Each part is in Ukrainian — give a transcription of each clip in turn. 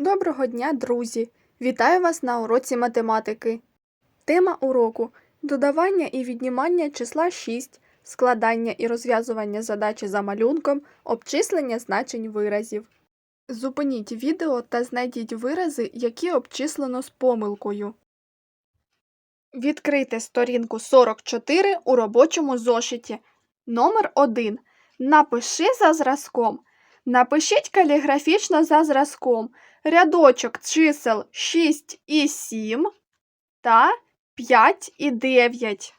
Доброго дня, друзі! Вітаю вас на уроці математики. Тема уроку додавання і віднімання числа 6, складання і розв'язування задачі за малюнком, обчислення значень виразів. Зупиніть відео та знайдіть вирази, які обчислено з помилкою. Відкрийте сторінку 44 у робочому зошиті. Номер 1. Напиши за зразком. Напишіть каліграфічно за зразком рядочок чисел 6 і 7 та 5 і 9.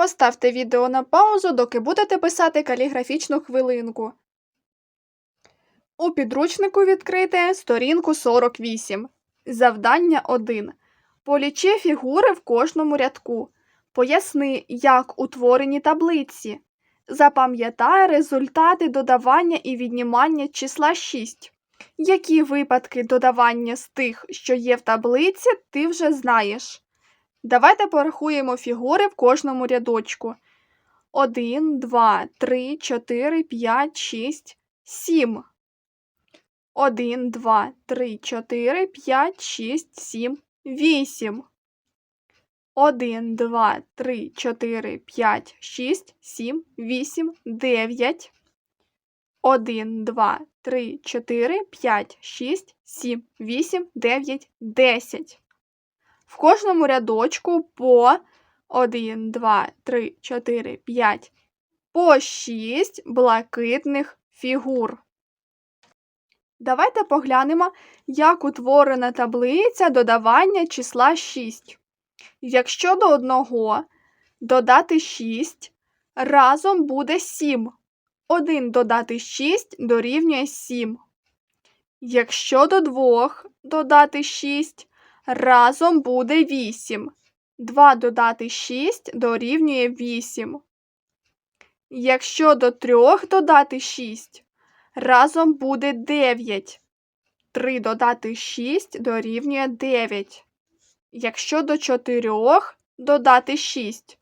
Поставте відео на паузу, доки будете писати каліграфічну хвилинку. У підручнику відкрите сторінку 48. Завдання 1. Полічи фігури в кожному рядку. Поясни, як утворені таблиці. Запам'ятай результати додавання і віднімання числа 6. Які випадки додавання з тих, що є в таблиці, ти вже знаєш. Давайте порахуємо фігури в кожному рядочку. 1, 2, 3, 4, 5, 6, 7. 1, 2, 3, 4, 5, 6, 7, 8. 1, 2, 3, 4, 5, 6, 7, 8, 9. 1, 2, 3, 4, 5, 6, 7, 8, 9, 10. В кожному рядочку по 1, 2, 3, 4, 5, по 6 блакитних фігур. Давайте поглянемо, як утворена таблиця додавання числа 6. Якщо до одного додати 6, разом буде 7. 1 додати 6 дорівнює 7. Якщо до двох додати 6, разом буде 8. 2 додати 6 дорівнює 8. Якщо до 3 додати 6, разом буде 9. 3 додати 6 дорівнює 9. Якщо до 4 додати 6,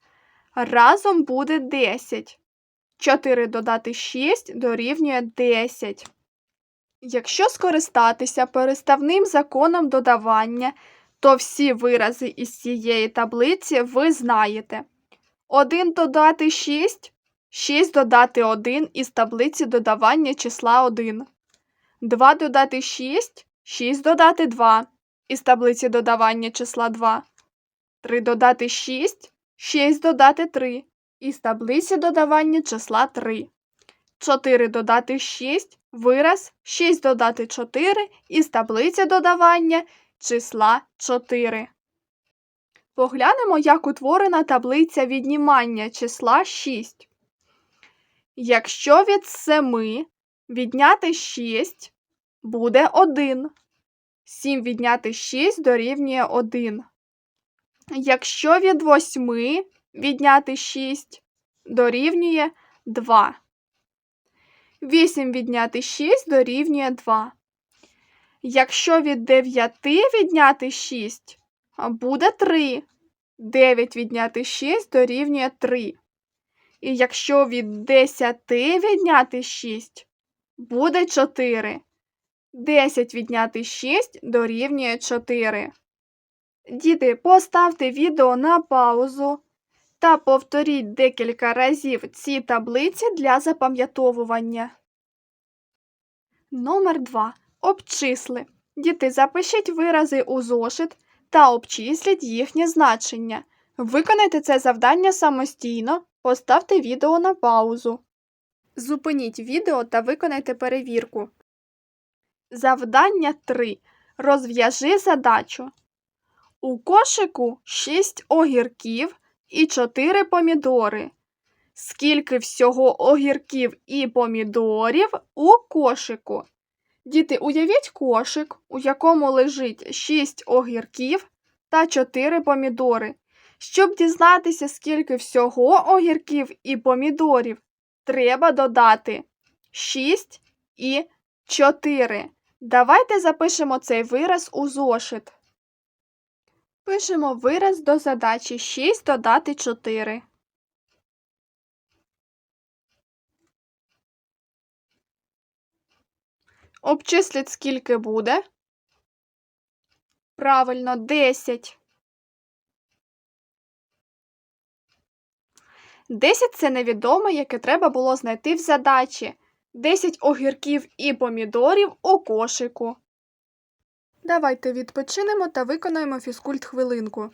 разом буде 10. 4 додати 6 дорівнює 10. Якщо скористатися переставним законом додавання, то всі вирази із цієї таблиці ви знаєте. 1 додати 6, 6 додати 1 із таблиці додавання числа 1. 2 додати 6, 6 додати 2 із таблиці додавання числа 2. 3 додати 6, 6 додати 3 із таблиці додавання числа 3. 4 додати 6, вираз 6 додати 4 із таблиці додавання числа 4. Поглянемо, як утворена таблиця віднімання числа 6. Якщо від 7 відняти 6 буде 1. 7 відняти 6 дорівнює 1. Якщо від 8 відняти 6 дорівнює 2. 8 відняти 6 дорівнює 2. Якщо від 9 відняти 6 буде 3. 9 відняти 6 дорівнює 3. І якщо від 10 відняти 6 буде 4. 10 відняти 6 дорівнює 4. Діти, поставте відео на паузу та повторіть декілька разів ці таблиці для запам'ятовування. Номер 2. Обчисли. Діти, запишіть вирази у зошит та обчисліть їхнє значення. Виконайте це завдання самостійно, поставте відео на паузу. Зупиніть відео та виконайте перевірку. Завдання 3. Розв'яжи задачу. У кошику 6 огірків і 4 помідори. Скільки всього огірків і помідорів у кошику? Діти, уявіть кошик, у якому лежить 6 огірків та 4 помідори. Щоб дізнатися, скільки всього огірків і помідорів, треба додати 6 і 4. Давайте запишемо цей вираз у зошит. Пишемо вираз до задачі 6 додати 4. Обчисліть, скільки буде. Правильно, 10. 10 – це невідоме, яке треба було знайти в задачі. 10 огірків і помідорів у кошику. Давайте відпочинемо та виконаємо фізкульт хвилинку.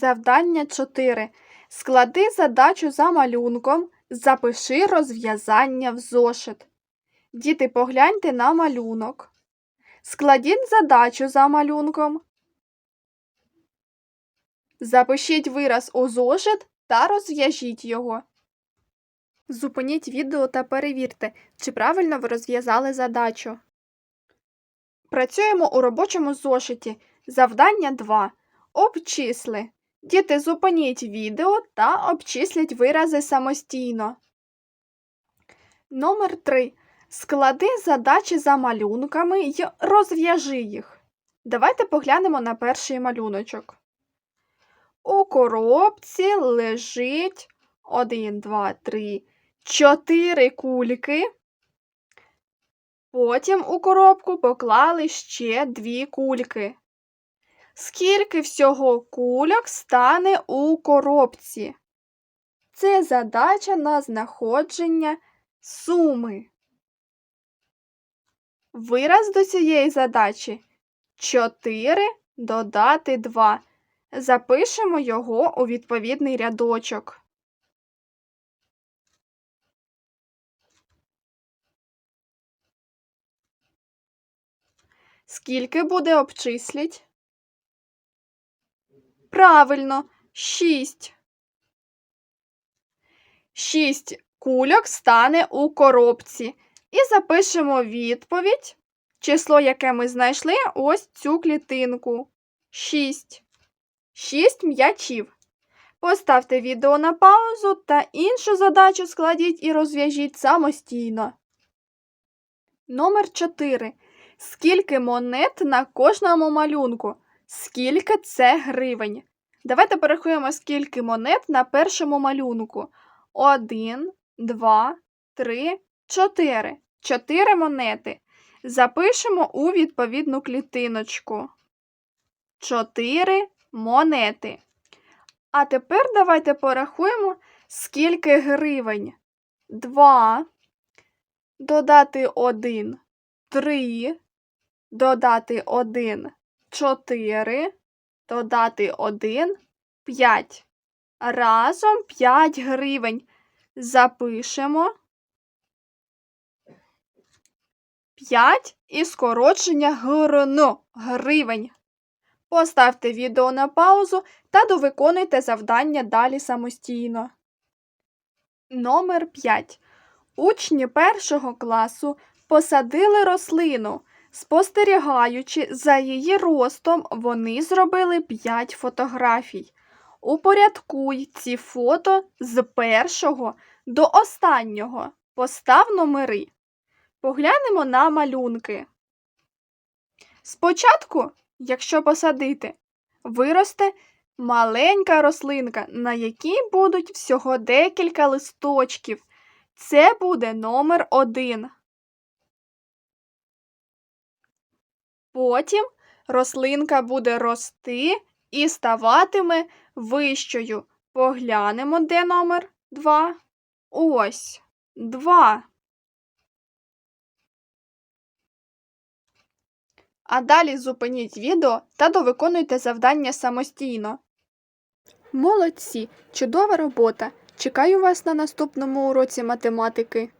Завдання 4. Склади задачу за малюнком. Запиши розв'язання в зошит. Діти, погляньте на малюнок. Складіть задачу за малюнком. Запишіть вираз у зошит та розв'яжіть його. Зупиніть відео та перевірте, чи правильно ви розв'язали задачу. Працюємо у робочому зошиті. Завдання 2. Обчисли. Діти, зупиніть відео та обчисліть вирази самостійно. Номер 3. Склади задачі за малюнками й розв'яжи їх. Давайте поглянемо на перший малюночок. У коробці лежить 1, 2, 3, 4 кульки. Потім у коробку поклали ще 2 кульки. Скільки всього кульок стане у коробці? Це задача на знаходження суми. Вираз до цієї задачі 4 додати 2. Запишемо його у відповідний рядочок. Скільки буде обчисліть? Правильно, 6. 6 кульок стане у коробці. І запишемо відповідь, число, яке ми знайшли, ось цю клітинку. 6. 6 м'ячів. Поставте відео на паузу та іншу задачу складіть і розв'яжіть самостійно. Номер 4. Скільки монет на кожному малюнку? Скільки це гривень? Давайте порахуємо, скільки монет на першому малюнку. Один, два, три, чотири. Чотири монети. Запишемо у відповідну клітиночку. Чотири монети. А тепер давайте порахуємо, скільки гривень. Два. Додати один. Три. Додати один. 4, додати 1, 5. Разом 5 гривень. Запишемо 5 і скорочення ГРН гривень. Поставте відео на паузу та довиконуйте завдання далі самостійно. Номер 5. Учні першого класу посадили рослину. Спостерігаючи за її ростом, вони зробили 5 фотографій. Упорядкуй ці фото з першого до останнього. Постав номери. Поглянемо на малюнки. Спочатку, якщо посадити, виросте маленька рослинка, на якій будуть всього декілька листочків. Це буде номер один. Потім рослинка буде рости і ставатиме вищою. Поглянемо, де номер 2. Ось 2. А далі зупиніть відео та довиконуйте завдання самостійно. Молодці! Чудова робота! Чекаю вас на наступному уроці математики.